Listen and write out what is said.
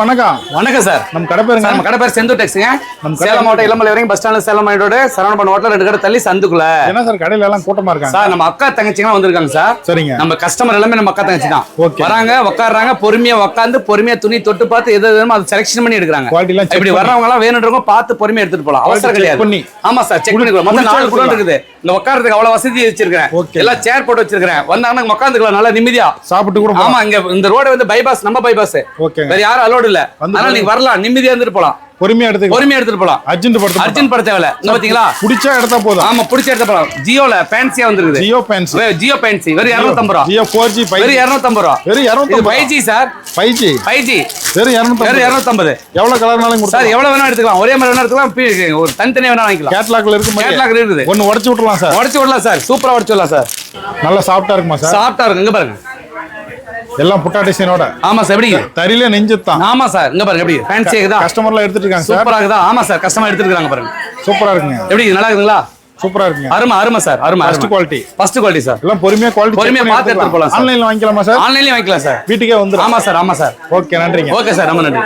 வணக்கம். வணக்கம் சார். நம்ம கடை பேருங்க. நம்ம கடை பேர் செந்தூர் டெக்ஸுங்க. நம்ம சேலம் மாவட்டம் இளமலை வரைக்கும் bus stand Salem road Saravanaban hotel ரெண்டு கடை தள்ளி சந்துக்குள்ள. என்ன சார் கடையில எல்லாம் கூட்டமா இருக்காங்க? சார் நம்ம அக்கா தங்கச்சிங்களாம் வந்திருக்காங்க சார். சரிங்க. நம்ம கஸ்டமர் எல்லாமே நம்ம அக்கா தங்கச்சி தான். வராங்க உட்காடுறாங்க பொறுமையா உட்காந்து பொறுமையா துணி தொட்டு பார்த்து எது எதுவும் அதை செலக்ஷன் பண்ணி எடுக்கிறாங்க. இப்படி. வர்றவங்க எல்லாம் வேணுன்றவங்க பார்த்து பொறுமையா எடுத்துட்டு போலாம். அவசரம் கிடையாது. ஆமா சார் செக் பண்ணி மொத்தம் நாலு கூட. இருக்குது. இங்க உட்காரதுக்கு அவ்வளவு வசதி வச்சிருக்கேன். எல்லாம் சேர் போட்டு வச்சிருக்கேன் வந்தாங்கன்னா உட்காந்துக்கலாம் நல்லா நிம்மதியா. சாப்பிட்டு கூட. ஆமா இங்க இந்த ரோடு வந்து பைபாஸ் நம்ம பைபாஸ். வேற யாரும் அலோடு இல்ல வந்து அதனால நீங்க வரலாம். நிம்மதியா இருந்துட்டு போலாம். பொறுமையா எடுத்துக்கலாம். பொறுமையா எடுத்துட்டு போலாம். அர்ஜென்ட் படுத்து அர்ஜுன் பட தேவையில்ல பாத்தீங்களா? பிடிச்சா எடுத்தா போதும். ஆமா பிடிச்ச எடுத்த போலாம் ஜியோல ஃபேன்சியா வந்துருக்குது. ஜியோ வே- ஜியோ ஃபேன்சி வெறும் இரநூத்தம்பது ரூபா. ஜியோ ஃபோர் ஜி ஃபைவ் வெறும் இரநூத்தம்பது ரூபா. வெறும் இது இரநூத்தி five G sir. Five G five G வெறும் இரநூத்தி வெறும் இரநூத்தம்பது. எவ்வளவு கலர்னாலும் சார் எவ்வளவு வேணா எடுத்துக்கலாம். ஒரே மாதிரி வேணா எடுத்துக்கலாம். ஒரு தனித்தனியா வேணா வாங்கிக்கலாம். கேட்லாக்ல இருக்கு கேட்லாக் இருக்குது. ஒன்னு உடைச்சு விட்டுலாம் சார். உடச்சு விடலாம் சார். சூப்பரா உடச்சு விடலாம் சார். நல்லா சாஃப்டா இருக்குமா சார்? சாப்பிட்டா இருக்கு இங்க பாருங்க. எல்லாம் புட்டா டிசைனோட ஆமா சார் எப்படி தறியில நெஞ்சுத்தான். ஆமா சார் இங்க பாருங்க எப்படி? ஃபேன்சி இருக்குதா? கஸ்டமர்லாம் எடுத்துட்டு இருக்காங்க சூப்பரா இருக்குதா? ஆமா சார் கஸ்டமர் எடுத்துட்டு இருக்காங்க பாருங்க. சூப்பரா இருக்குங்க. எப்படி நல்லா இருக்குங்களா? சூப்பரா இருக்குங்க. அருமை அருமை சார் அருமை first quality first quality sir. எல்லாம் பொறுமையா குவாலிட்டி பொறுமையா பார்த்து எடுத்துட்டு போலாம். ஆன்லைன்ல வாங்கிக்கலாமா சார்? ஆன்லைன்லயும் வாங்கிக்கலாம் சார். வீட்டுக்கே வந்துடும் ஆமா சார் ஆமா சார். ஓகே நன்றிங்க. ஓகே சார் ரொம்ப நன்றி.